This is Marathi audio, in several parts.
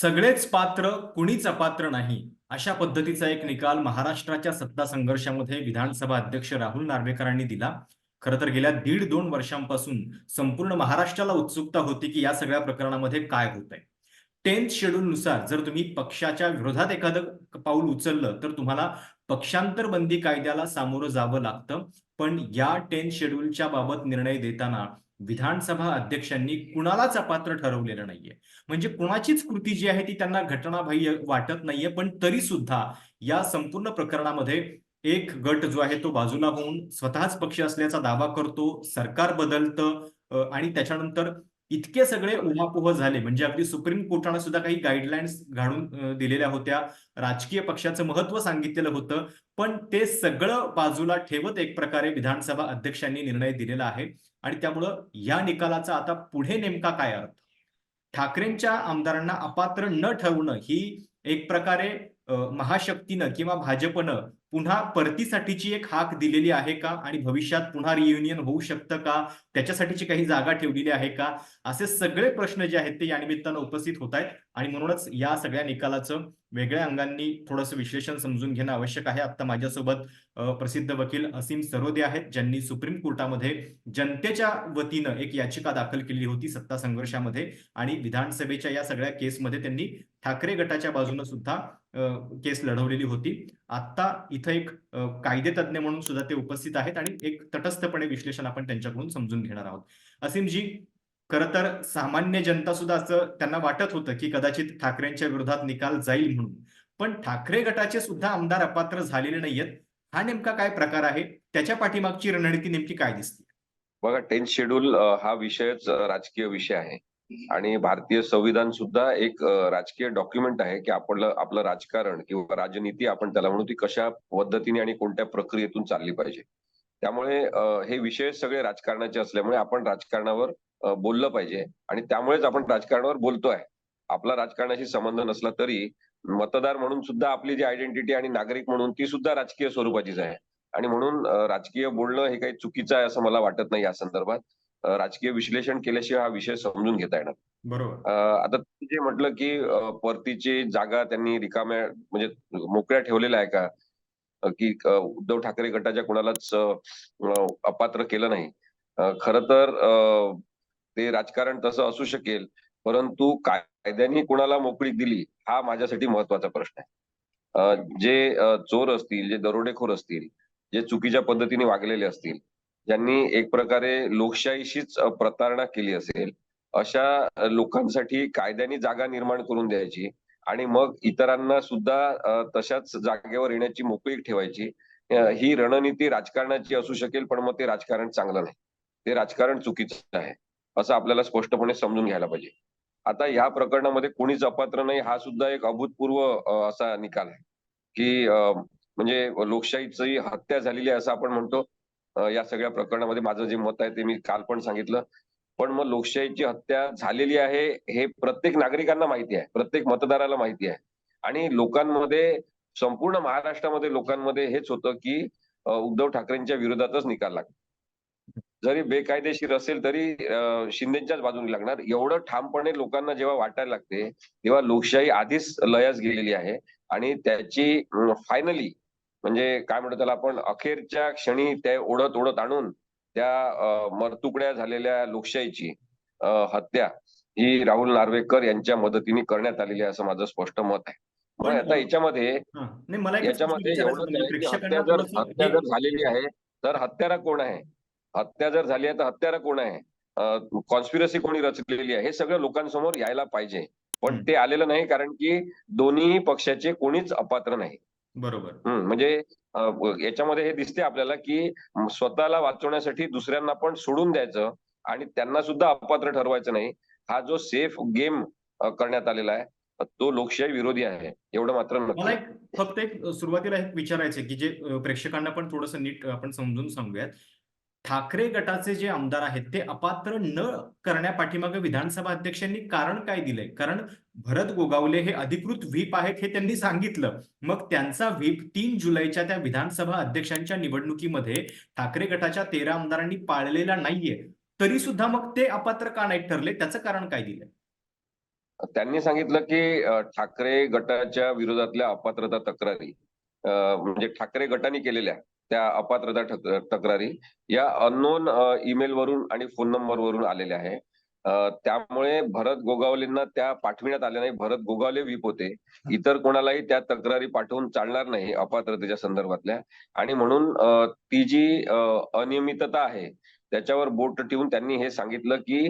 सगळेच पात्र कुणीच अपात्र नाही? अशा पद्धतीचा एक निकाल महाराष्ट्राच्या सत्ता संघर्षामध्ये विधानसभा अध्यक्ष राहुल नार्वेकरांनी दिला. खरं तर गेल्या दीड दोन वर्षांपासून संपूर्ण महाराष्ट्राला उत्सुकता होती की या सगळ्या प्रकरणामध्ये काय होत आहे टेन्थ शेड्यूल नुसार जर तुम्ही पक्षाच्या विरोधात एखादं पाऊल उचललं तर तुम्हाला पक्षांतर बंदी कायद्याला सामोरं जावं लागतं. पण या टेन्थ शेड्यूलच्या बाबत निर्णय देताना विधानसभा अध्यक्षांनी कुणालाच अपात्र ठरवलेलं नाहीये. म्हणजे कुणाचीच कृती जी आहे ती त्यांना घटनाबाह्य वाटत नाहीये पण तरी सुद्धा या संपूर्ण प्रकरणामध्ये एक गट जो आहे तो बाजूला होऊन स्वतःच पक्ष असल्याचा दावा करतो सरकार बदलतं आणि त्याच्यानंतर इतके सगळे उहापोह झाले. म्हणजे अगदी सुप्रीम कोर्टानं सुद्धा काही गाईडलाईन्स घालून दिलेल्या होत्या. राजकीय पक्षाचं महत्त्व सांगितलेलं होतं. पण ते सगळं बाजूला ठेवत एक प्रकारे विधानसभा अध्यक्षांनी निर्णय दिलेला आहे. आणि त्यामुळं या निकालाचा आता पुढे नेमका काय अर्थ? ठाकरेंच्या आमदारांना अपात्र न ठरवणं ही एक प्रकारे महाशक्तीनं किंवा भाजपनं पुन्हा परतीसाठीची एक हाक दिलेली आहे का? आणि भविष्यात पुन्हा रियुनियन होऊ शकतं का? त्याच्यासाठीची काही जागा ठेवलेली आहे का? असे सगळे प्रश्न जे आहेत ते या निमित्तानं उपस्थित होत आहेत. आणि म्हणूनच या सगळ्या निकालाचं वेगळ्या अंगांनी थोडंसं विश्लेषण समजून घेणं आवश्यक आहे. आता माझ्यासोबत प्रसिद्ध वकील असीम सरोदे आहेत ज्यांनी सुप्रीम कोर्टामध्ये जनतेच्या वतीनं एक याचिका दाखल केली होती सत्ता संघर्षामध्ये आणि विधानसभेच्या या सगळ्या केसमध्ये त्यांनी ठाकरे गटाच्या बाजूने सुद्धा केस लढवलेली होती. आता इथं एक अ, कायदेतज्ञ म्हणून सुद्धा ते उपस्थित आहेत आणि एक तटस्थपणे विश्लेषण आपण त्यांच्याकडून समजून घेणार आहोत. असीमजी खरं तर सामान्य जनता सुद्धा असं त्यांना वाटत होतं की कदाचित ठाकरेंच्या विरोधात निकाल जाईल म्हणून. पण ठाकरे गटाचे सुद्धा आमदार अपात्र झालेले नाहीयेत. हा नेमका काय प्रकार आहे? त्याच्या पाठीमागची रणनीती नेमकी काय दिसते? बघा टेन्थ शेड्यूल हा विषयच राजकीय विषय आहे. आणि भारतीय संविधान सुद्धा एक राजकीय डॉक्युमेंट आहे की आपलं आपलं राजकारण किंवा राजनीती आपण त्याला म्हणू ती कशा पद्धतीने आणि कोणत्या प्रक्रियेतून चालली पाहिजे. त्यामुळे हे विषय सगळे राजकारणाचे असल्यामुळे आपण राजकारणावर बोललं पाहिजे. आणि त्यामुळेच आपण राजकारणावर बोलतोय. आपला राजकारणाशी संबंध नसला तरी मतदार म्हणून सुद्धा आपली जी आयडेंटिटी आणि नागरिक म्हणून ती सुद्धा राजकीय स्वरूपाचीच आहे. आणि म्हणून राजकीय बोलणं हे काही चुकीचं आहे असं मला वाटत नाही या संदर्भात. राजकीय विश्लेषण केल्याशिवाय हा विषय समजून घेता येणार बरोबर. आता तुम्ही जे म्हटलं की परतीची जागा त्यांनी रिकाम्या म्हणजे मोकळ्या ठेवलेल्या आहे का? की उद्धव ठाकरे गटाच्या कोणालाच अपात्र केलं नाही. खरं तर ते राजकारण तसं असू शकेल परंतु कायद्याने कोणाला मोकळीक दिली हा माझ्यासाठी महत्त्वाचा प्रश्न आहे. जे चोर असतील जे दरोडेखोर असतील जे चुकीच्या पद्धतीने वागलेले असतील ज्यांनी एक प्रकारे लोकशाहीशीच प्रतारणा केली असेल अशा लोकांसाठी कायद्याने जागा निर्माण करून द्यायची आणि मग इतरांना सुद्धा तशाच जागेवर येण्याची मोकळीक ठेवायची. ही रणनीती राजकारणाची असू शकेल पण मग ते राजकारण चांगलं नाही. ते राजकारण चुकीचं आहे. असं आपल्याला स्पष्टपणे समजून घ्यायला पाहिजे. आता ह्या प्रकरणामध्ये कोणीच अपात्र नाही हा सुद्धा एक अभूतपूर्व असा निकाल आहे. की म्हणजे लोकशाहीची हत्या झालेली आहे असं आपण म्हणतो. या सगळ्या प्रकरणामध्ये माझं जे मत आहे ते मी काल पण सांगितलं. पण मग लोकशाहीची हत्या झालेली आहे हे प्रत्येक नागरिकांना माहिती आहे. प्रत्येक मतदाराला माहिती आहे. आणि लोकांमध्ये संपूर्ण महाराष्ट्रामध्ये लोकांमध्ये हेच होतं की उद्धव ठाकरेंच्या विरोधातच निकाल लागला. जरी बेकायदेशीर असेल तरी शिंदेच्याच बाजूने लागणार. एवढं ठामपणे लोकांना जेव्हा वाटायला लागते तेव्हा लोकशाही आधीच लयास गेलेली आहे. आणि त्याची फायनली म्हणजे काय म्हणतो त्याला आपण अखेरच्या क्षणी ते ओढत ओढत आणून त्या मरतुकड्या झालेल्या लोकशाहीची हत्या ही राहुल नार्वेकर यांच्या मदतीने करण्यात आलेली आहे असं माझं स्पष्ट मत आहे. पण आता याच्यामध्ये याच्यामध्ये होता, म्हणजे हत्या जर झालेली आहे तर हत्यारा कोण आहे? हत्या जर झाली आहे तर हत्यारा कोण आहे? कॉन्स्पिरसी कोणी रचलेली आहे? हे सगळं लोकांसमोर यायला पाहिजे. पण. ते आलेलं नाही कारण की दोन्ही पक्षाचे कोणीच अपात्र नाही. बरोबर. म्हणजे याच्यामध्ये हे दिसते आपल्याला की स्वतःला वाचवण्यासाठी दुसऱ्यांना पण सोडून द्यायचं आणि त्यांना सुद्धा अपात्र ठरवायचं नाही. हा जो सेफ गेम करण्यात आलेला आहे तो लोकशाही विरोधी आहे. एवढं मात्र नक्की. मला. एक फक्त एक सुरुवातीला एक विचारायचं की जे प्रेक्षकांना पण थोडंसं नीट आपण समजून सांगूयात. ठाकरे गटाचे जे आमदार आहेत ते अपात्र न करण्यापाठीमागे विधानसभा अध्यक्षांनी कारण काय दिलंय? कारण भरत गोगावले हे अधिकृत व्हीप आहेत हे त्यांनी सांगितलं. मग त्यांचा व्हीप तीन जुलैच्या त्या विधानसभा अध्यक्षांच्या निवडणुकीमध्ये ठाकरे गटाच्या तेरा आमदारांनी पाळलेला नाहीये. तरी सुद्धा मग ते अपात्र का नाही ठरले? त्याचं कारण काय दिलंय? त्यांनी सांगितलं की ठाकरे गटाच्या विरोधातल्या अपात्रता तक्रारी म्हणजे ठाकरे गटाने केलेल्या. त्या अपात्रता तक्रारी या अननोन ईमेल वरून आणि फोन नंबर वरून आलेल्या आहे. त्यामुळे भरत गोगावलेंना त्या पाठविण्यात आल्या नाही. भरत गोगावले व्हीप होते. इतर कोणालाही त्या तक्रारी पाठवून चालणार नाही अपात्रतेच्या संदर्भातल्या. आणि म्हणून ती जी अनियमितता आहे त्याच्यावर बोट ठेवून त्यांनी हे सांगितलं की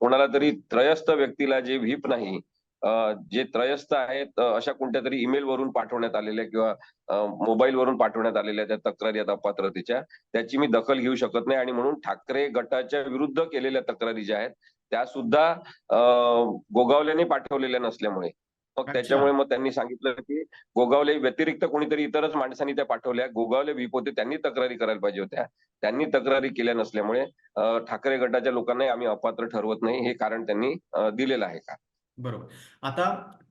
कोणाला तरी त्रयस्थ व्यक्तीला जे व्हीप नाही जे त्रयस्थ आहेत अशा कोणत्या तरी ईमेल वरून पाठवण्यात आलेल्या किंवा मोबाईल वरून पाठवण्यात आलेल्या त्या तक्रारी आहेत अपात्रतेच्या त्याची मी दखल घेऊ शकत नाही आणि म्हणून ठाकरे गटाच्या विरुद्ध केलेल्या तक्रारी ज्या आहेत त्या सुद्धा अ, गोगावलेने पाठवलेल्या नसल्यामुळे. मग. त्याच्यामुळे मग त्यांनी सांगितलं की गोगावले व्यतिरिक्त कोणीतरी इतरच माणसांनी त्या पाठवल्या गोगावले व्हीप होते त्यांनी तक्रारी करायला पाहिजे होत्या. त्यांनी तक्रारी केल्या नसल्यामुळे ठाकरे गटाच्या लोकांनाही आम्ही अपात्र ठरवत नाही हे कारण त्यांनी दिलेलं आहे का? बरोबर. आता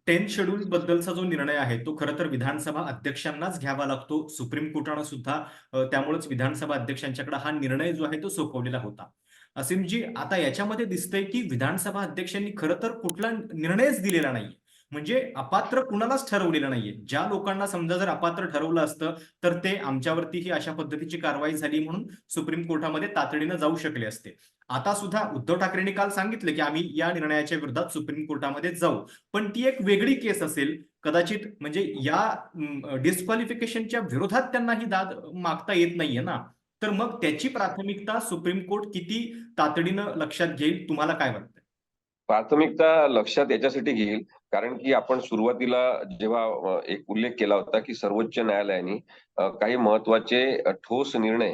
टेन्थ शेड्यूल बद्दलचा जो निर्णय आहे तो खरं तर विधानसभा अध्यक्षांनाच घ्यावा लागतो. सुप्रीम कोर्टानं सुद्धा त्यामुळेच विधानसभा अध्यक्षांच्याकडे हा निर्णय जो आहे तो सोपवलेला होता. असीमजी आता याच्यामध्ये दिसतंय की विधानसभा अध्यक्षांनी खरं तर कुठला निर्णयच दिलेला नाहीये. म्हणजे अपात्र कुणालाच ठरवलेलं नाहीये. ज्या लोकांना समजा जर अपात्र ठरवलं असतं तर ते आमच्यावरती ही अशा पद्धतीची कारवाई झाली म्हणून सुप्रीम कोर्टामध्ये तातडीनं जाऊ शकले असते. आता सुद्धा उद्धव ठाकरेंनी काल सांगितलं की आम्ही या निर्णयाच्या विरोधात सुप्रीम कोर्टामध्ये जाऊ. पण ती एक वेगळी केस असेल कदाचित म्हणजे या डिस्क्वालिफिकेशनच्या विरोधात त्यांना ही दाद मागता येत नाहीये ना? तर मग त्याची प्राथमिकता सुप्रीम कोर्ट किती तातडीनं लक्षात घेईल? तुम्हाला काय वाटतं प्राथमिकता लक्षात याच्यासाठी घेईल कारण की आपण सुरुवातीला जेव्हा एक उल्लेख केला होता की सर्वोच्च न्यायालयाने काही महत्त्वाचे ठोस निर्णय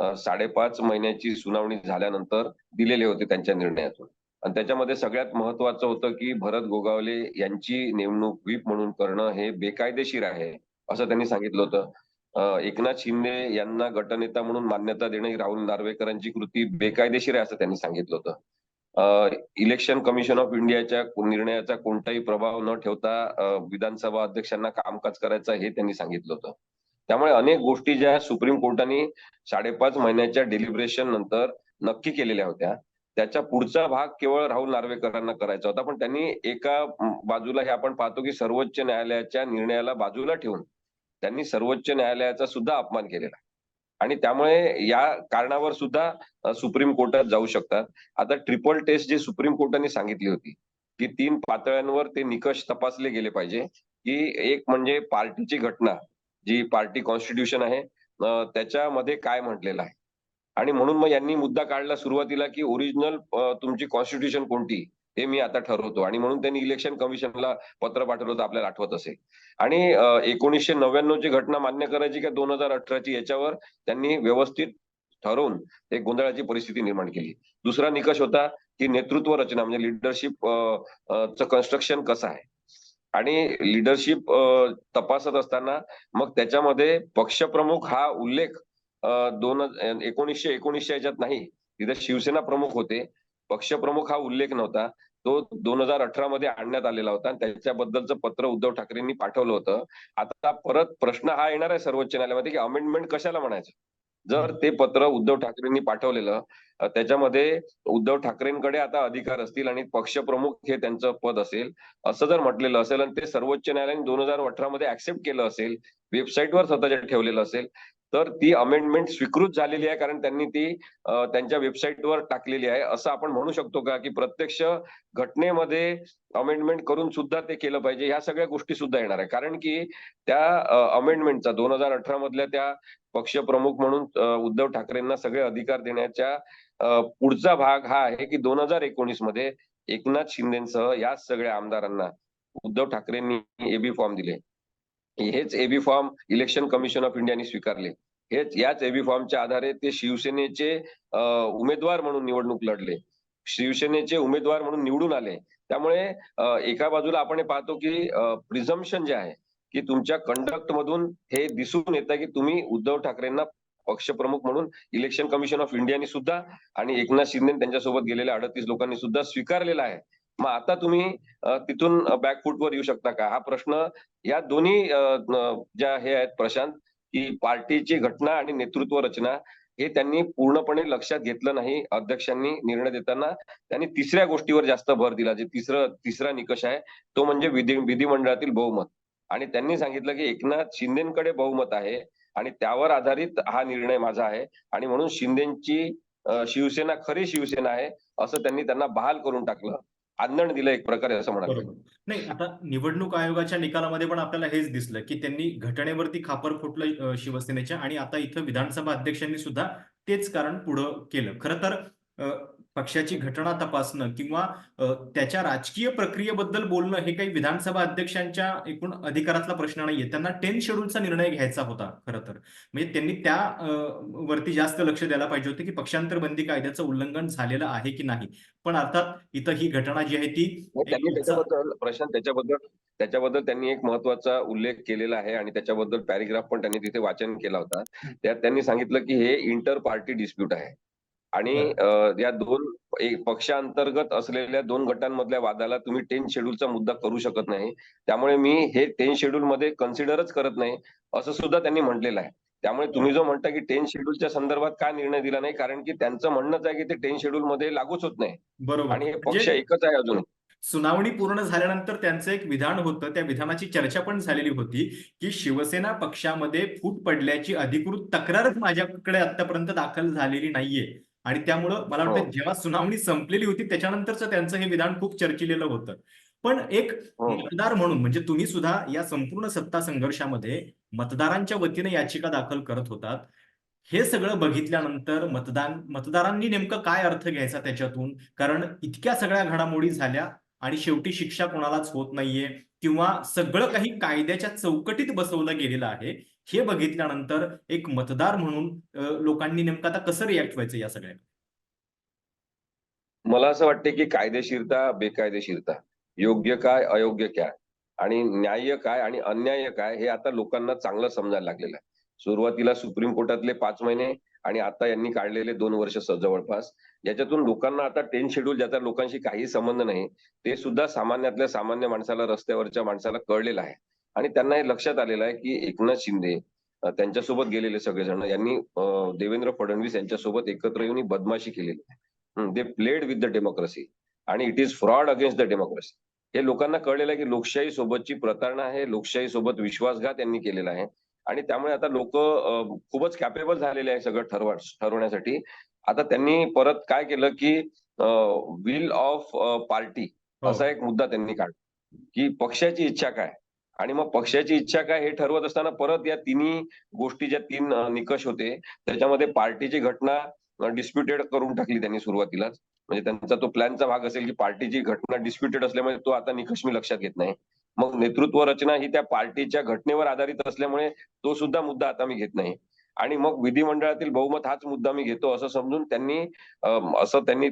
साडेपाच महिन्याची सुनावणी झाल्यानंतर दिलेले होते त्यांच्या निर्णयातून. आणि त्याच्यामध्ये सगळ्यात महत्वाचं होतं की भरत गोगावले यांची नेमणूक व्हीप म्हणून करणं हे बेकायदेशीर आहे असं त्यांनी सांगितलं होतं. एकनाथ शिंदे यांना गटनेता म्हणून मान्यता देणं ही राहुल नार्वेकरांची कृती बेकायदेशीर आहे असं त्यांनी सांगितलं होतं. इलेक्शन कमिशन ऑफ इंडियाच्या निर्णयाचा कोणताही प्रभाव न ठेवता विधानसभा अध्यक्षांना कामकाज करायचं हे त्यांनी सांगितलं होतं. त्यामुळे अनेक गोष्टी ज्या सुप्रीम कोर्टाने साडेपाच महिन्याच्या डिलिब्रेशन नंतर नक्की केलेल्या होत्या. त्याचा पुढचा भाग केवळ राहुल नार्वेकरांना करायचा होता. पण त्यांनी एका बाजूला हे आपण पाहतो की सर्वोच्च न्यायालयाच्या निर्णयाला बाजूला ठेवून त्यांनी सर्वोच्च न्यायालयाचा सुद्धा अपमान केलेला. आणि त्यामुळे या कारणावर सुद्धा सुप्रीम कोर्टात जाऊ शकतात. आता ट्रिपल टेस्ट जी सुप्रीम कोर्टाने सांगितली होती की तीन पातळ्यांवर ते निकष तपासले गेले पाहिजे की एक म्हणजे पार्टीची घटना जी पार्टी कॉन्स्टिट्यूशन आहे त्याच्यामध्ये काय म्हटलेलं आहे? आणि म्हणून मग यांनी मुद्दा काढला सुरुवातीला की ओरिजिनल तुमची कॉन्स्टिट्यूशन कोणती? हे मी आता ठरवतो. आणि म्हणून त्यांनी इलेक्शन कमिशनला पत्र पाठवलं होतं आपल्याला आठवत असेल. आणि एकोणीसशे नव्याण्णव ची घटना मान्य करायची का दोन हजार अठराची याच्यावर त्यांनी व्यवस्थित ठरवून एक गोंधळाची परिस्थिती निर्माण केली. दुसरा निकष होता की नेतृत्व रचना म्हणजे लिडरशिप च कन्स्ट्रक्शन कसं आहे? आणि लिडरशिप तपासत असताना मग त्याच्यामध्ये पक्षप्रमुख हा उल्लेख दोन एकोणीसशे एकोणीसशे याच्यात नाही तिथे शिवसेना प्रमुख होते. पक्षप्रमुख हा उल्लेख नव्हता. तो दोन हजार अठरा मध्ये आणण्यात आलेला होता आणि त्याच्याबद्दलचं पत्र उद्धव ठाकरेंनी पाठवलं होतं. आता परत प्रश्न हा येणार आहे सर्वोच्च न्यायालयामध्ये की अमेंडमेंट कशाला म्हणायचं? जर ते पत्र उद्धव ठाकरेंनी पाठवलेलं त्याच्यामध्ये उद्धव ठाकरेंकडे आता अधिकार असतील आणि पक्षप्रमुख हे त्यांचं पद असेल असं जर म्हटलेलं असेल आणि ते सर्वोच्च न्यायालयाने दोन हजार अठरा मध्ये ऍक्सेप्ट केलं असेल वेबसाईटवर स्वतःच्या ठेवलेलं असेल तर ती अमेंडमेंट स्वीकृत झालेली आहे कारण त्यांनी ती त्यांच्या वेबसाईटवर टाकलेली आहे. असं आपण म्हणू शकतो का की प्रत्यक्ष घटनेमध्ये अमेंडमेंट करून सुद्धा ते केलं पाहिजे? ह्या सगळ्या गोष्टी सुद्धा येणार आहे. कारण की त्या अमेंडमेंटचा दोन हजार अठरा मधल्या त्या पक्षप्रमुख म्हणून उद्धव ठाकरेंना सगळे अधिकार देण्याच्या पुढचा भाग हा आहे की दोन हजार एकोणीसमध्ये एकनाथ शिंदेसह या सगळ्या आमदारांना उद्धव ठाकरेंनी एबी फॉर्म दिले. हेच AB form election commission of इंडियाने स्वीकारले. हेच याच एबी फॉर्मच्या आधारे ते शिवसेनेचे उमेदवार म्हणून निवडणूक लढले. शिवसेनेचे उमेदवार म्हणून निवडून आले. त्यामुळे एका बाजूला आपण पाहतो की प्रिझम्पन जे आहे की तुमच्या कंडक्ट मधून हे दिसून येतं की तुम्ही उद्धव ठाकरेंना पक्षप्रमुख म्हणून इलेक्शन कमिशन ऑफ इंडियाने सुद्धा आणि एकनाथ शिंदे त्यांच्यासोबत गेलेल्या अडतीस लोकांनी सुद्धा स्वीकारलेला आहे. मग आता तुम्ही तिथून बॅकफूटवर येऊ शकता का? हा प्रश्न या दोन्ही ज्या हे आहेत प्रशांत की पार्टीची घटना आणि नेतृत्व रचना हे त्यांनी पूर्णपणे लक्षात घेतलं नाही अध्यक्षांनी निर्णय देताना. त्यांनी तिसऱ्या गोष्टीवर जास्त भर दिला जे तिसरं तिसरा निकष आहे तो म्हणजे विधी विधिमंडळातील बहुमत. आणि त्यांनी सांगितलं की एकनाथ शिंदेकडे बहुमत आहे आणि त्यावर आधारित हा निर्णय माझा आहे. आणि म्हणून शिंदेची शिवसेना खरी शिवसेना आहे असं त्यांनी त्यांना बहाल करून टाकलं. आंदण दिलं एक प्रकारे असं म्हणाल नाही आता निवडणूक आयोगाच्या निकालामध्ये पण आपल्याला हेच दिसलं की त्यांनी घटनेवरती खापर फुटलं शिवसेनेच्या आणि आता इथं विधानसभा अध्यक्षांनी सुद्धा तेच कारण पुढं केलं. खरं तर पक्षाची घटना तपासणं किंवा त्याच्या राजकीय प्रक्रियेबद्दल बोलणं हे काही विधानसभा अध्यक्षांच्या एकूण अधिकारातला प्रश्न नाहीये. त्यांना टेन शेड्यूलचा निर्णय घ्यायचा होता खरं तर. म्हणजे त्यांनी त्या वरती जास्त लक्ष द्यायला पाहिजे होते की पक्षांतर बंदी कायद्याचं उल्लंघन झालेलं आहे की नाही. पण अर्थात इथं ही घटना जी आहे ती प्रशांत त्याच्याबद्दल त्याच्याबद्दल त्यांनी एक महत्त्वाचा उल्लेख केलेला आहे आणि त्याच्याबद्दल पॅरेग्राफ पण त्यांनी तिथे वाचन केला होता. त्यात त्यांनी सांगितलं की हे इंटर पार्टी डिस्प्यूट आहे. आणि या दोन पक्षांतर्गत असलेल्या दोन गटांमधल्या वादाला तुम्ही टेन शेड्यूलचा मुद्दा करू शकत नाही. त्यामुळे मी हे टेन शेड्यूल मध्ये कन्सिडरच करत नाही असं सुद्धा त्यांनी म्हटलेलं आहे. त्यामुळे तुम्ही जो म्हणता की टेन शेड्यूलच्या संदर्भात का निर्णय दिला नाही कारण की त्यांचं म्हणणंच आहे की ते टेन शेड्यूल मध्ये लागूच होत नाही. बरोबर. आणि हे पक्ष म्हणजे एकच आहे अजून. सुनावणी पूर्ण झाल्यानंतर त्यांचं एक विधान होतं त्या विधानाची चर्चा पण झालेली होती की शिवसेना पक्षामध्ये फूट पडल्याची अधिकृत तक्रारच माझ्याकडे आतापर्यंत दाखल झालेली नाहीये. आणि त्यामुळं मला वाटतं हो. जेव्हा सुनावणी संपलेली होती त्याच्यानंतरच त्यांचं हे विधान खूप चर्चिलेलं होतं पण एक हो. मतदार म्हणून म्हणजे तुम्ही सुद्धा या संपूर्ण सत्ता संघर्षामध्ये मतदारांच्या वतीने याचिका दाखल करत होतात हे सगळं बघितल्यानंतर मतदान मतदारांनी नेमकं काय अर्थ घ्यायचा त्याच्यातून कारण इतक्या सगळ्या घडामोडी झाल्या आणि शेवटी शिक्षा कोणालाच होत नाहीये किंवा सगळं काही कायद्याच्या चौकटीत बसवलं गेलेलं आहे हे बघितल्यानंतर एक मतदार म्हणून लोकांनी नेमकं आता कसं रिॲक्ट व्हायचं या सगळ्या मला असं वाटते की कायदेशीरता बेकायदेशीरता योग्य काय अयोग्य काय आणि न्याय्य काय आणि अन्याय काय हे आता लोकांना चांगलं समजायला लागलेलं आहे. सुरुवातीला सुप्रीम कोर्टातले पाच महिने आणि आता यांनी काढलेले दोन वर्ष जवळपास. याच्यातून लोकांना आता टेन शेड्यूल ज्याचा लोकांशी काही संबंध नाही ते सुद्धा सामान्यातल्या सामान्य माणसाला रस्त्यावरच्या माणसाला कळलेलं आहे. आणि त्यांना हे लक्षात आलेलं आहे की एकनाथ शिंदे त्यांच्यासोबत गेलेले सगळेजण यांनी देवेंद्र फडणवीस यांच्यासोबत एकत्र येऊन ही बदमाशी केलेली आहे. They played with the democracy आणि it is fraud against the democracy हे लोकांना कळलेलं आहे की लोकशाही सोबतची प्रतारणा आहे लोकशाही सोबत विश्वासघात यांनी केलेला आहे आणि त्यामुळे आता लोक खूपच कॅपेबल झालेले आहे सगळं ठरवा ठरवण्यासाठी. आता त्यांनी परत काय केलं की विल ऑफ पार्टी. असा एक मुद्दा त्यांनी काढला की पक्षाची इच्छा काय? आणि मग पक्षाची इच्छा काय हे ठरवत असताना परत या तिन्ही गोष्टी ज्या तीन निकष होते त्याच्यामध्ये पार्टीची घटना डिस्प्युटेड करून टाकली त्यांनी सुरुवातीलाच. म्हणजे त्यांचा तो प्लॅनचा भाग असेल की पार्टीची घटना डिस्प्युटेड असल्यामुळे तो आता निकष मी लक्षात घेत नाही. मग नेतृत्व रचना ही त्या पार्टीच्या घटनेवर आधारित असल्यामुळे तो सुद्धा मुद्दा आता मी घेत नाही. आणि मग विधिमंडळातील बहुमत हाच मुद्दा मी घेतो असं समजून त्यांनी असं त्यांनी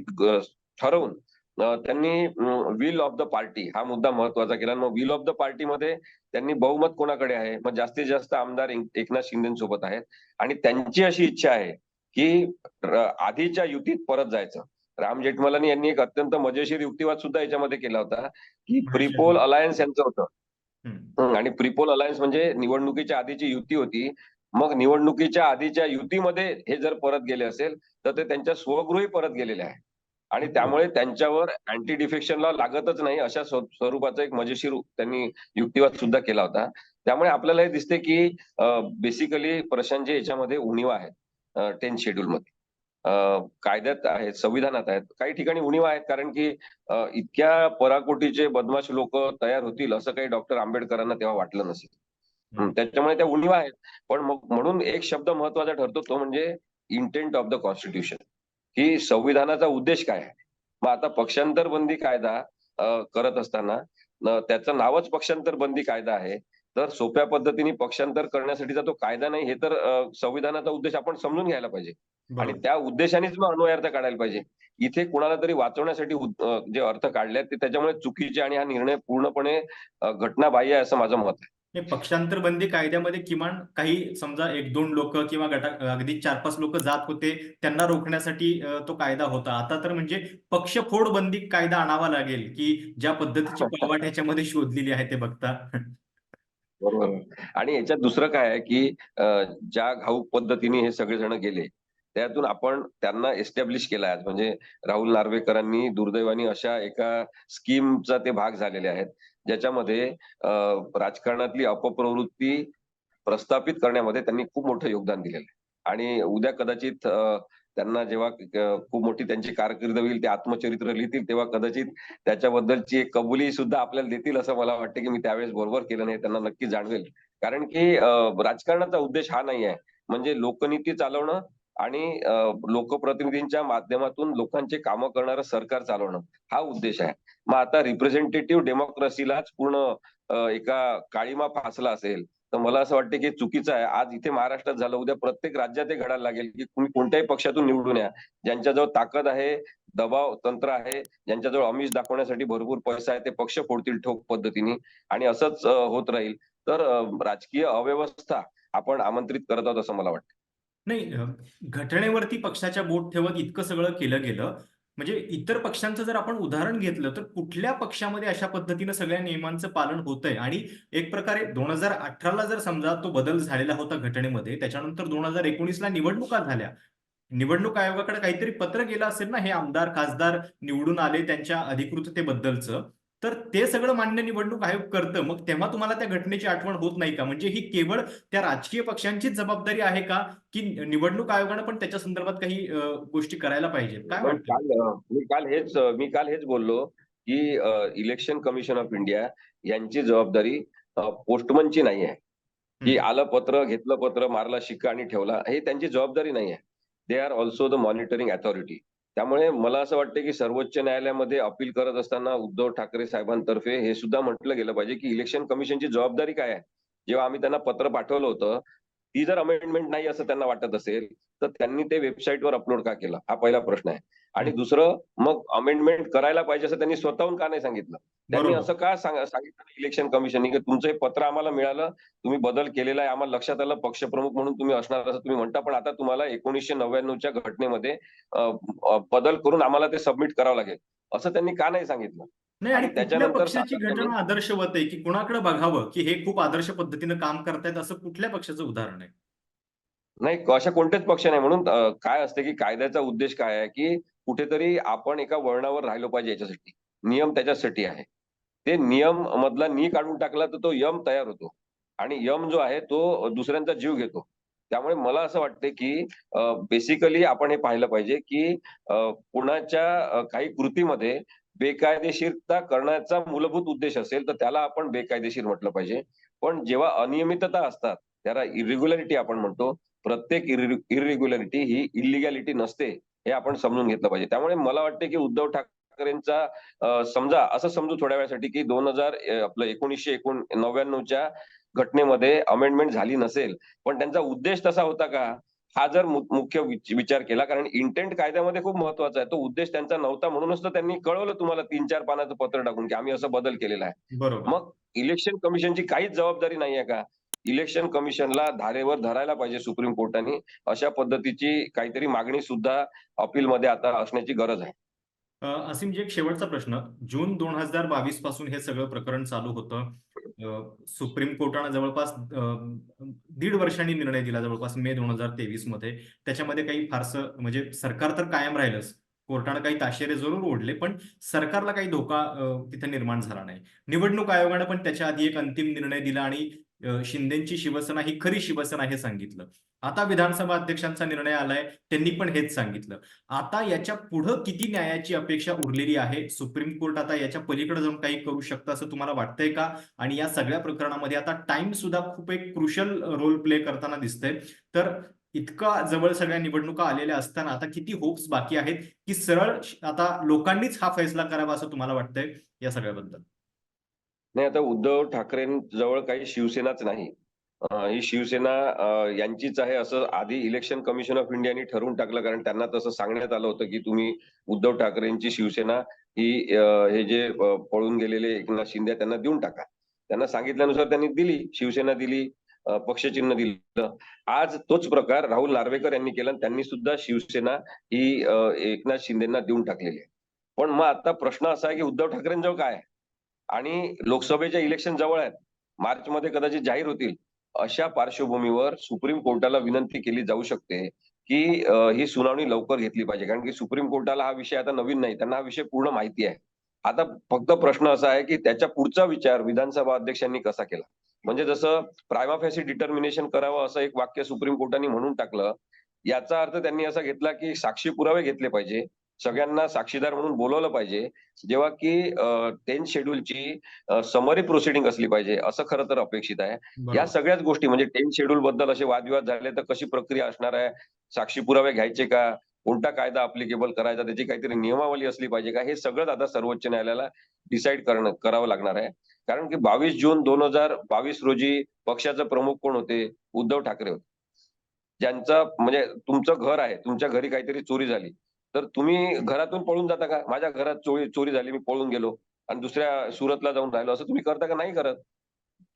ठरवून त्यांनी विल ऑफ द पार्टी हा मुद्दा महत्त्वाचा केला. मग विल ऑफ द पार्टीमध्ये त्यांनी बहुमत कोणाकडे आहे? मग जास्तीत जास्त आमदार एक- एकनाथ शिंदेसोबत आहेत. आणि त्यांची अशी इच्छा आहे की आधीच्या युतीत परत जायचं. राम जेठमलानी यांनी एक अत्यंत मजेशीर युक्तिवाद सुद्धा याच्यामध्ये केला होता की प्रिपोल अलायन्स यांचं होतं. आणि प्रिपोल अलायन्स म्हणजे निवडणुकीच्या आधीची युती होती. मग निवडणुकीच्या आधीच्या युतीमध्ये हे जर परत गेले असेल तर ते त्यांच्या स्वगृही परत गेलेले आहे. आणि त्यामुळे त्यांच्यावर अँटी डिफेक्शन लॉ लागतच नाही अशा स्व- स्वरूपाचा एक मजेशीर त्यांनी युक्तिवाद सुद्धा केला होता. त्यामुळे आपल्याला हे दिसते की बेसिकली प्रशांतचे याच्यामध्ये उणीव आहेत टेन शेड्यूल मध्ये. कायद्यात आहेत संविधानात आहेत काही ठिकाणी उणीव आहेत कारण की इतक्या पराकोटीचे बदमाश लोक तयार होतील असं काही डॉक्टर आंबेडकरांना तेव्हा वाटलं नसेल. त्याच्यामुळे त्या उणीव आहेत पण मग म्हणून एक शब्द महत्त्वाचा ठरतो तो म्हणजे इंटेंट ऑफ द कॉन्स्टिट्यूशन की संविधानाचा उद्देश काय आहे? मग आता पक्षांतर बंदी कायदा करत असताना त्याचं नावच पक्षांतर बंदी कायदा आहे. तर सोप्या पद्धतीने पक्षांतर करण्यासाठीचा तो कायदा नाही हे तर संविधानाचा उद्देश आपण समजून घ्यायला पाहिजे. आणि. त्या उद्देशानेच मग अन्वयार्थ काढायला पाहिजे. इथे कुणाला तरी वाचवण्यासाठी जे अर्थ काढले ते त्याच्यामुळे चुकीचे आणि हा निर्णय पूर्णपणे घटनाबाह्य आहे असं माझं मत आहे. पक्षांतर बंदी कायद्यामध्ये किमान काही समजा एक दोन लोक किंवा गटा अगदी चार पाच लोक जात होते त्यांना रोखण्यासाठी तो कायदा होता. आता तर म्हणजे पक्षफोड बंदी कायदा आणावा लागेल की ज्या पद्धतीची पळवाट ह्याच्यामध्ये शोधलेली आहे ते बघता. बरोबर. आणि याच्यात दुसरं काय आहे की ज्या घाऊक पद्धतीने हे सगळेजण गेले त्यातून आपण त्यांना एस्टॅब्लिश केला आहे. म्हणजे राहुल नार्वेकरांनी दुर्दैवाने अशा एका स्कीमचा ते भाग झालेले आहेत. ज्याच्यामध्ये राजकारणातली अपप्रवृत्ती प्रस्थापित करण्यामध्ये त्यांनी खूप मोठं योगदान दिलेलं आहे. आणि उद्या कदाचित त्यांना जेव्हा खूप मोठी त्यांची कारकीर्द होईल ते आत्मचरित्र लिहितील तेव्हा कदाचित त्याच्याबद्दलची एक कबुली सुद्धा आपल्याला देतील असं मला वाटतं की मी त्यावेळेस बरोबर केलं नाही त्यांना नक्की जाणवेल. कारण की राजकारणाचा उद्देश हा नाही आहे. म्हणजे लोकनीती चालवणं आणि लोकप्रतिनिधींच्या माध्यमातून लोकांचे कामं करणारं सरकार चालवणं हा उद्देश आहे. मग आता रिप्रेझेंटेटिव्ह डेमोक्रेसीलाच पूर्ण एका काळीमा फासला असेल तर मला असं वाटतं की चुकीचं आहे. आज इथे महाराष्ट्रात झालं उद्या प्रत्येक राज्यात हे घडायला लागेल की तुम्ही कोणत्याही पक्षातून निवडून या. ज्यांच्याजवळ ताकद आहे दबाव तंत्र आहे ज्यांच्याजवळ अमिष दाखवण्यासाठी भरपूर पैसा आहे ते पक्ष फोडतील ठोक पद्धतीने आणि असंच होत राहील. तर राजकीय अव्यवस्था आपण आमंत्रित करत आहोत असं मला वाटतं. नाही घटनेवरती पक्षाच्या बोट ठेवत इतकं सगळं केलं गेलं. म्हणजे इतर पक्षांचं जर आपण उदाहरण घेतलं तर कुठल्या पक्षामध्ये अशा पद्धतीनं सगळ्या नियमांचं पालन होतंय? आणि एक प्रकारे दोन हजार अठराला जर समजा तो बदल झालेला होता घटनेमध्ये त्याच्यानंतर दोन हजार एकोणीसला निवडणुका झाल्या. निवडणूक आयोगाकडे काहीतरी पत्र गेलं असेल ना हे आमदार खासदार निवडून आले त्यांच्या अधिकृततेबद्दलचं. तर ते सगळं मान्य निवडणूक आयोग करतं. मग तेव्हा तुम्हाला त्या घटनेची आठवण होत नाही का? म्हणजे ही केवळ त्या राजकीय पक्षांचीच जबाबदारी आहे का? की निवडणूक आयोगानं पण त्याच्या संदर्भात काही गोष्टी करायला पाहिजेत? काय काल मी काल हेच मी काल हेच बोललो की इलेक्शन कमिशन ऑफ इंडिया यांची जबाबदारी पोस्टमनची नाही आहे. की. आलं पत्र घेतलं पत्र मारला शिक्का आणि ठेवला हे त्यांची जबाबदारी नाही आहे. They are also the monitoring authority त्यामुळे मला असं वाटतं की सर्वोच्च न्यायालयामध्ये अपील करत असताना उद्धव ठाकरे साहेबांतर्फे हे सुद्धा म्हटलं गेलं पाहिजे की इलेक्शन कमिशनची जबाबदारी काय आहे? जेव्हा आम्ही त्यांना पत्र पाठवलं होतं ती जर अमेंडमेंट नाही असं त्यांना वाटत असेल तर त्यांनी ते वेबसाईटवर अपलोड का केलं? हा पहिला प्रश्न आहे. आणि. दुसरं मग अमेंडमेंट करायला पाहिजे असं त्यांनी स्वतःहून का नाही सांगितलं? त्यांनी. असं का सांग- सांगितलं इलेक्शन कमिशननी की तुमचं हे पत्र आम्हाला मिळालं तुम्ही बदल केलेला आहे आम्हाला लक्षात आलं पक्षप्रमुख म्हणून तुम्ही असणार असं तुम्ही म्हणता पण आता तुम्हाला एकोणीसशे नव्याण्णवच्या घटनेमध्ये बदल करून आम्हाला ते सबमिट करावं लागेल. असं त्यांनी का नाही सांगितलं? नाही आणि त्याच्यानंतर पक्षाची घटना आदर्शवत आहे की कुणाकडे बघावं की हे खूप आदर्श पद्धतीनं काम करतायत असं कुठल्या पक्षाचं उदाहरण आहे? नाही अशा कोणतेच पक्ष नाही. म्हणून काय असते की कायद्याचा उद्देश काय आहे की कुठेतरी आपण एका वळणावर राहिलो पाहिजे याच्यासाठी. नियम त्याच्यासाठी आहे. ते नियम मधला नी काढून टाकला तर तो यम तयार होतो. आणि यम जो आहे तो दुसऱ्यांचा जीव घेतो. त्यामुळे मला असं वाटतं की बेसिकली आपण हे पाहिलं पाहिजे की कुणाच्या काही कृतीमध्ये बेकायदेशीरता करण्याचा मूलभूत उद्देश असेल तर त्याला आपण बेकायदेशीर म्हटलं पाहिजे. पण जेव्हा अनियमितता असतात त्याला इरेग्युलॅरिटी आपण म्हणतो. प्रत्येक इरेग्युलॅरिटी ही इलिगॅलिटी नसते. हे आपण समजून घेतलं पाहिजे. त्यामुळे मला वाटते की उद्धव ठाकरेंचा समजा असं समजू थोड्या वेळासाठी की दोन हजार आपलं एकोणीसशे एकोण नव्याण्णवच्या घटनेमध्ये अमेंडमेंट झाली नसेल पण त्यांचा उद्देश तसा होता का? हा जर मुख्य विच- विचार केला कारण इंटेंट कायद्यामध्ये खूप महत्त्वाचा आहे. तो उद्देश त्यांचा नव्हता म्हणूनच तर त्यांनी कळवलं तुम्हाला तीन चार पानाचं पत्र टाकून की आम्ही असं बदल केलेला आहे. मग इलेक्शन कमिशनची काहीच जबाबदारी नाहीये का? इलेक्शन कमिशनला धारेवर धरायला पाहिजे सुप्रीम कोर्टाने अशा पद्धतीची काहीतरी मागणी सुद्धा अपील मध्ये आता असण्याची गरज आहे. अ, असीमजी एक शेवटचा प्रश्न. जून दोन हजार बावीसपासून हे सगळं प्रकरण चालू होतं. सुप्रीम कोर्टानं जवळपास दीड वर्षांनी निर्णय दिला जवळपास मे दोन हजार तेवीसमध्ये. त्याच्यामध्ये काही फारसं म्हणजे सरकार तर कायम राहिलंच. कोर्टानं काही ताशेरे जरूर ओढले पण सरकारला काही धोका तिथे निर्माण झाला नाही. निवडणूक आयोगानं पण त्याच्या आधी एक अंतिम निर्णय दिला आणि शिंदेची शिवसेना ही खरी शिवसेना हे सांगितलं. आता विधानसभा अध्यक्षांचा निर्णय आलाय त्यांनी पण हेच सांगितलं. आता याच्या पुढं किती न्यायाची अपेक्षा उरलेली आहे? सुप्रीम कोर्ट आता याच्या पलीकडे जाऊन काही करू शकतं असं तुम्हाला वाटतंय का? आणि या सगळ्या प्रकरणामध्ये आता टाइम सुद्धा खूप एक क्रुशल रोल प्ले करताना दिसतंय. तर इतका जवळ सगळ्या निवडणुका आलेल्या असताना आता किती होप्स बाकी आहेत की सरळ आता लोकांनीच हा फैसला करावा असं तुम्हाला वाटतंय या सगळ्याबद्दल? नाही आता उद्धव ठाकरेंजवळ काही शिवसेनाच नाही. ही शिवसेना यांचीच आहे असं आधी इलेक्शन कमिशन ऑफ इंडियाने ठरवून टाकलं. कारण त्यांना तसं सांगण्यात आलं होतं की तुम्ही उद्धव ठाकरेंची शिवसेना ही हे जे पळून गेलेले एकनाथ शिंदे त्यांना देऊन टाका. त्यांना सांगितल्यानुसार त्यांनी दिली शिवसेना दिली पक्षचिन्ह दिलं. आज तोच प्रकार राहुल नार्वेकर यांनी केला त्यांनी सुद्धा शिवसेना ही एकनाथ शिंदेना देऊन टाकलेली आहे. पण मग आता प्रश्न असा आहे की उद्धव ठाकरेंजवळ काय आहे? आणि लोकसभेच्या इलेक्शन जवळ आहेत मार्च मध्ये कदाचित जाहीर होतील अशा पार्श्वभूमीवर सुप्रीम कोर्टाला विनंती केली जाऊ शकते की ही सुनावणी लवकर घेतली पाहिजे. कारण की सुप्रीम कोर्टाला हा विषय आता नवीन नाही. त्यांना हा विषय पूर्ण माहिती आहे. आता फक्त प्रश्न असा आहे की त्याच्या पुढचा विचार विधानसभा अध्यक्षांनी कसा केला? म्हणजे जसं प्रायमाफेसी डिटर्मिनेशन करावं असं एक वाक्य सुप्रीम कोर्टाने म्हणून टाकलं. याचा अर्थ त्यांनी असा घेतला की साक्षी पुरावे घेतले पाहिजे. सगळ्यांना साक्षीदार म्हणून बोलावलं पाहिजे. जेव्हा की 10th शेड्यूलची समरी प्रोसिडिंग असली पाहिजे, असं खरं तर अपेक्षित आहे. या. सगळ्याच गोष्टी म्हणजे 10th शेड्यूल बद्दल असे वादविवाद झाले तर कशी प्रक्रिया असणार आहे? साक्षी पुरावे घ्यायचे का? कोणता कायदा अप्लिकेबल करायचा? त्याची काहीतरी नियमावली असली पाहिजे का? हे सगळंच आता सर्वोच्च न्यायालयाला डिसाईड करणं करावं लागणार आहे. कारण की 22 जून 2022 रोजी पक्षाचे प्रमुख कोण होते? उद्धव ठाकरे होते. ज्यांचं म्हणजे तुमचं घर आहे, तुमच्या घरी काहीतरी चोरी झाली, तर तुम्ही घरातून पळून जाता का? माझ्या घरात चोरी चोरी झाली, मी पळून गेलो आणि दुसऱ्या सुरतला जाऊन राहिलो, असं तुम्ही करता का? नाही करत.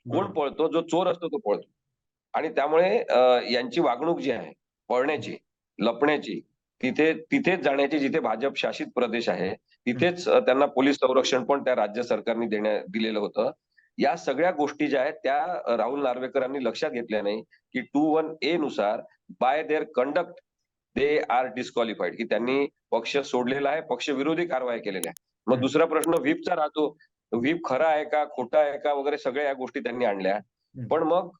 कोण. पळतो? जो चोर असतो तो पळतो. आणि त्यामुळे यांची वागणूक जी आहे, पळण्याची, लपण्याची, तिथे तिथेच जाण्याची जिथे भाजप शासित प्रदेश आहे, तिथेच त्यांना पोलीस संरक्षण पण त्या राज्य सरकारने देण्या दिलेलं होतं. या सगळ्या गोष्टी ज्या आहेत त्या राहुल नार्वेकरांनी लक्षात घेतल्या नाही, की 21 ए नुसार by their conduct they are disqualified की त्यांनी पक्ष सोडलेला आहे, पक्षविरोधी कारवाया केलेल्या आहेत. मग. दुसरा प्रश्न व्हीपचा राहतो. व्हीप खरा आहे का? खोटा आहे का? वगैरे सगळ्या या गोष्टी त्यांनी आणल्या. पण मग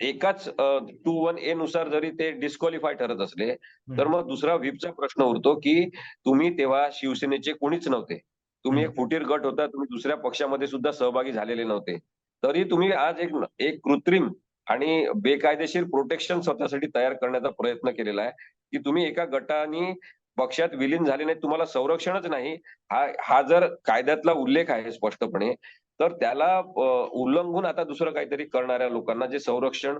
एकाच अ, 21 ए नुसार जरी ते डिस्क्वालिफाय ठरत असले, तर. मग दुसरा व्हीपचा प्रश्न उरतो, की तुम्ही तेव्हा शिवसेनेचे कोणीच नव्हते. तुम्ही. एक फुटीर गट होता. तुम्ही दुसऱ्या पक्षामध्ये सुद्धा सहभागी झालेले नव्हते. तरी तुम्ही आज एक एक कृत्रिम आणि बेकायदेशीर प्रोटेक्शन स्वतःसाठी तयार करण्याचा प्रयत्न केलेला आहे, की तुम्ही एका गटाने पक्षात विलीन झाले नाही तुम्हाला संरक्षणच नाही. हा हा जर कायद्यातला उल्लेख आहे स्पष्टपणे, तर त्याला उल्लंघून आता दुसरं काहीतरी करणाऱ्या लोकांना जे संरक्षण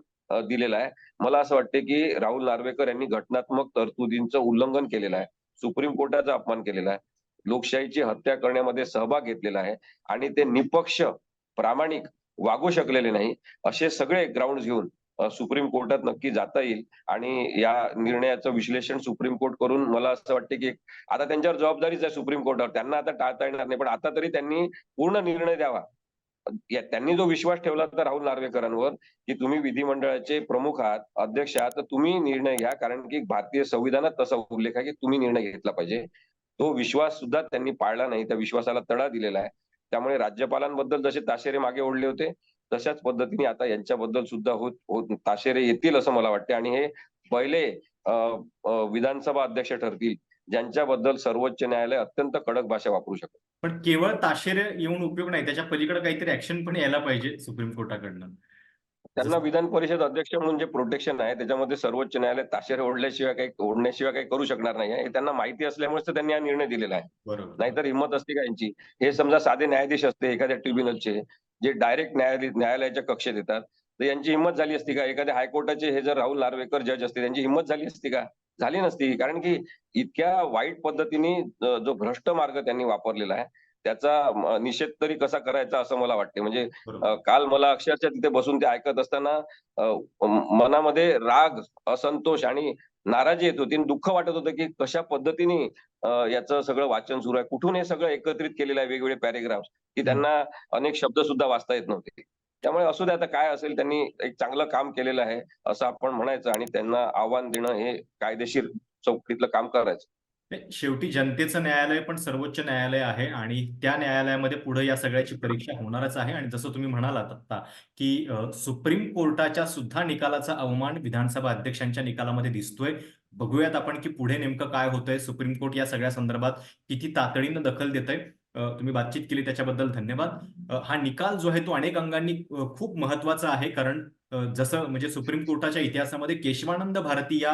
दिलेलं आहे. मला असं वाटते की राहुल नार्वेकर यांनी घटनात्मक तरतुदींचं उल्लंघन केलेलं आहे. सुप्रीम कोर्टाचा अपमान केलेला आहे. लोकशाहीची हत्या करण्यामध्ये सहभाग घेतलेला आहे आणि ते निपक्ष, प्रामाणिक वागू शकलेले नाही. असे सगळे ग्राउंड घेऊन सुप्रीम कोर्टात नक्की जाता येईल आणि या निर्णयाचं विश्लेषण सुप्रीम कोर्ट करून मला असं वाटतं, की आता त्यांच्यावर जबाबदारीच आहे सुप्रीम कोर्टावर. त्यांना आता टाळता येणार नाही. पण आता तरी त्यांनी पूर्ण निर्णय द्यावा. या त्यांनी जो विश्वास ठेवला होता राहुल नार्वेकरांवर, की तुम्ही विधिमंडळाचे प्रमुख आहात, अध्यक्ष आहात, तर तुम्ही निर्णय घ्या. कारण की भारतीय संविधानात तसा उल्लेख आहे, की तुम्ही निर्णय घेतला पाहिजे. तो विश्वास सुद्धा त्यांनी पाळला नाही. त्या विश्वासाला तडा दिलेला आहे. त्यामुळे राज्यपालांबद्दल जसे ताशेरे मागे ओढले होते, तशाच पद्धतीने आता यांच्याबद्दल सुद्धा होत होत ताशेरे येतील असं मला वाटते आणि हे पहिले विधानसभा अध्यक्ष ठरतील, ज्यांच्याबद्दल सर्वोच्च न्यायालय अत्यंत कडक भाषा वापरू शकतं. पण केवळ ताशेरे येऊन उपयोग नाही. त्याच्या पलीकडे काहीतरी ॲक्शन पण यायला पाहिजे सुप्रीम कोर्टाकडनं. त्यांना विधान परिषद अध्यक्ष म्हणून जे प्रोटेक्शन आहे, त्याच्यामध्ये सर्वोच्च न्यायालय ताशेरे ओढल्याशिवाय काही ओढण्याशिवाय काही करू शकणार नाही. हे त्यांना माहिती असल्यामुळेच तर त्यांनी हा निर्णय दिलेला आहे. बरोबर. नाहीतर हिंमत असते का यांची? हे समजा साधे न्यायाधीश असते एखाद्या ट्रिब्युनलचे, जे डायरेक्ट न्यायालय न्यायालयाच्या कक्षेत येतात, तर यांची हिंमत झाली असती का? एखाद्या हायकोर्टाचे हे जर राहुल नार्वेकर जज असते, त्यांची हिंमत झाली असती का? झाली नसती. कारण की इतक्या वाईट पद्धतीने जो भ्रष्ट मार्ग त्यांनी वापरलेला आहे, त्याचा निषेध तरी कसा करायचा असं मला वाटते. म्हणजे काल मला अक्षरशः तिथे बसून ते ऐकत असताना मनामध्ये राग, असंतोष आणि नाराजी येत होती आणि दुःख वाटत होतं, की कशा पद्धतीने याचं सगळं वाचन सुरू आहे. कुठून हे सगळं एकत्रित केलेलं आहे वेगवेगळे पॅराग्राफ्स, की. त्यांना अनेक शब्द सुद्धा वाचता येत नव्हते. त्यामुळे असू दे आता काय असेल त्यांनी एक चांगलं काम केलेलं आहे, असं आपण म्हणायचं आणि त्यांना आव्हान देणं हे कायदेशीर चौकटीतलं काम करायचं. शेवटी जनतेचं न्यायालय पण सर्वोच्च न्यायालय आहे आणि त्या न्यायालयामध्ये पुढे या सगळ्याची परीक्षा होणारच आहे आणि जसं तुम्ही म्हणालात आता, की सुप्रीम कोर्टाच्या सुद्धा निकालाचा अवमान विधानसभा अध्यक्षांच्या निकालामध्ये दिसतोय. बघूयात आपण, की पुढे नेमकं काय होतंय. सुप्रीम कोर्ट या सगळ्या संदर्भात किती तातडीनं दखल देतंय. तुम्ही बातचीत केली त्याच्याबद्दल धन्यवाद. हा निकाल जो आहे तो अनेक अंगांनी खूप महत्त्वाचा आहे. कारण जसं म्हणजे सुप्रीम कोर्टाच्या इतिहासामध्ये केशवानंद भारती या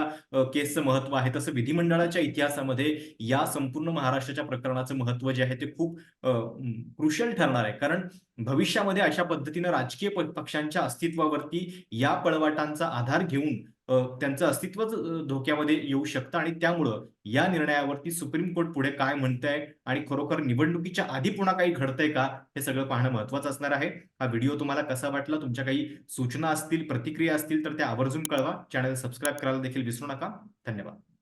केसचं महत्त्व आहे, तसं विधिमंडळाच्या इतिहासामध्ये या संपूर्ण महाराष्ट्राच्या प्रकरणाचं महत्त्व जे आहे ते खूप क्रुशल ठरणार आहे. कारण भविष्यामध्ये अशा पद्धतीनं राजकीय प पक्षांच्या अस्तित्वावरती या पळवाटांचा आधार घेऊन त्यांचं अस्तित्वच धोक्यामध्ये येऊ शकतं आणि त्यामुळं या निर्णयावरती सुप्रीम कोर्ट पुढे काय म्हणतंय आणि खरोखर निवडणुकीच्या आधी पुन्हा काही घडतंय का? हे सगळं पाहणं महत्त्वाचं असणार आहे. हा व्हिडिओ तुम्हाला कसा वाटला? तुमच्या काही सूचना असतील, प्रतिक्रिया असतील तर त्या आवर्जून कळवा. चॅनल सबस्क्राईब करायला देखील विसरू नका. धन्यवाद.